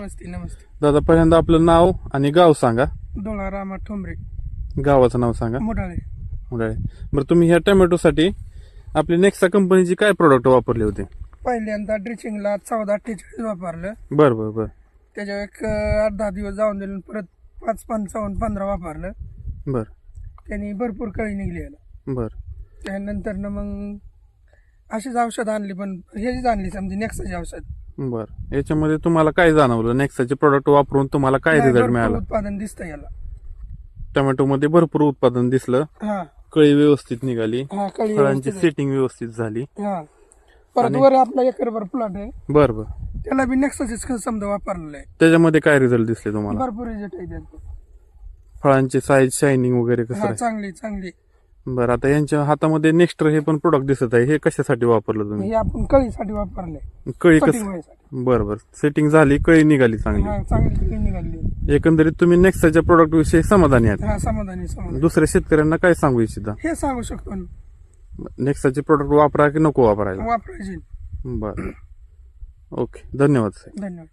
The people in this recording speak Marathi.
नमस्ते नमस्ते. दादा पहिल्यांदा आपलं नाव आणि गाव सांगा. डोळा रामा ठोंबरे. गावाचं नाव सांगा. मुडाळे. मुंडाळे. बरं तुम्ही ह्या टोमॅटोसाठी आपली नेक्सा कंपनीची काय प्रोडक्ट वापरले होते? पहिल्यांदा ड्रिचिंगला चौदा अठ्ठेचाळीस वापरलं. बरं बरं बरं. त्याच्यावर एक अं, आठ दहा दिवस जाऊन दिले परत पाच पंचावन्न पंधरा वापरलं. बरं. त्यांनी भरपूर कळी निघली याला बरं. त्यानंतर मग अशीच औषध आणली पण ह्याचीच आणली समजी नेक्साची औषध. बरं. याच्यामध्ये तुम्हाला काय जाणवलं? नेक्साचे प्रोडक्ट वापरून तुम्हाला काय रिझल्ट मिळाला? उत्पादन दिसतं याला. टोमॅटोमध्ये भरपूर उत्पादन दिसलं. हा. कळी व्यवस्थित निघाली. हा कळी फळांची व्यवस्थित आहे. सेटिंग व्यवस्थित झाली. हा. परत आणि- वर आपला एकरभर प्लॉट आहे. बरं बरं. त्याला बी नेक्साचीच समजा वापरलेलं आहे. त्याच्यामध्ये काय रिझल्ट दिसले तुम्हाला? भरपूर रिझल्ट आहे फळांची साईज शायनिंग वगैरे कसं हा आहे चांगली चांगली. बरं आता यांच्या हातामध्ये नेक्स्ट हे पण प्रोडक्ट दिसत आहे. हे कशासाठी वापरलं तुम्ही? हे आपण कळीसाठी वापरले कळी कसं? व्हायसाठी बरं बरं. सेटिंग झाली कळी निघाली चांगली. हा निघाली. एकंदरीत तुम्ही नेक्स्टच्या प्रोडक्ट विषयी समाधानी आहात? हा समाधानी समाधानी. दुसऱ्या शेतकऱ्यांना काय सांगू इच्छिता? हे सांगू शकतो. नेक्स्टचे प्रोडक्ट वापरा की नको वापरायला? वापरायचे. बरं. ओके धन्यवाद साहेब. धन्यवाद.